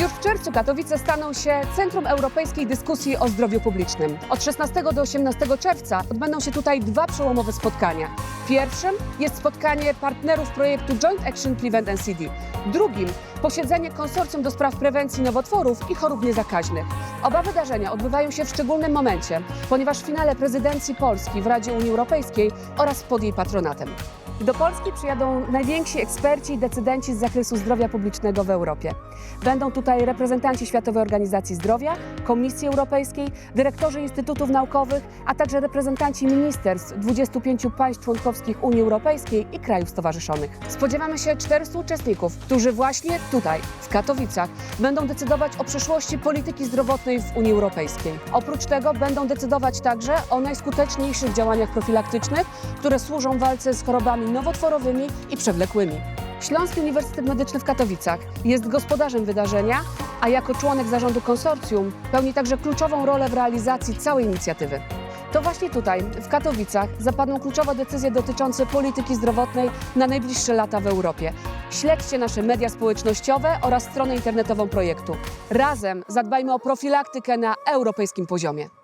Już w czerwcu Katowice staną się centrum europejskiej dyskusji o zdrowiu publicznym. Od 16 do 18 czerwca odbędą się tutaj dwa przełomowe spotkania. Pierwszym jest spotkanie partnerów projektu Joint Action Prevent NCD. Drugim posiedzenie konsorcjum do spraw prewencji nowotworów i chorób niezakaźnych. Oba wydarzenia odbywają się w szczególnym momencie, ponieważ w finale prezydencji Polski w Radzie Unii Europejskiej oraz pod jej patronatem. Do Polski przyjadą najwięksi eksperci i decydenci z zakresu zdrowia publicznego w Europie. Będą tutaj reprezentanci Światowej Organizacji Zdrowia, Komisji Europejskiej, dyrektorzy instytutów naukowych, a także reprezentanci ministerstw 25 państw członkowskich Unii Europejskiej i krajów stowarzyszonych. Spodziewamy się 400 uczestników, którzy właśnie tutaj, w Katowicach, będą decydować o przyszłości polityki zdrowotnej w Unii Europejskiej. Oprócz tego będą decydować także o najskuteczniejszych działaniach profilaktycznych, które służą walce z chorobami nowotworowymi i przewlekłymi. Śląski Uniwersytet Medyczny w Katowicach jest gospodarzem wydarzenia, a jako członek zarządu konsorcjum pełni także kluczową rolę w realizacji całej inicjatywy. To właśnie tutaj, w Katowicach, zapadną kluczowe decyzje dotyczące polityki zdrowotnej na najbliższe lata w Europie. Śledźcie nasze media społecznościowe oraz stronę internetową projektu. Razem zadbajmy o profilaktykę na europejskim poziomie.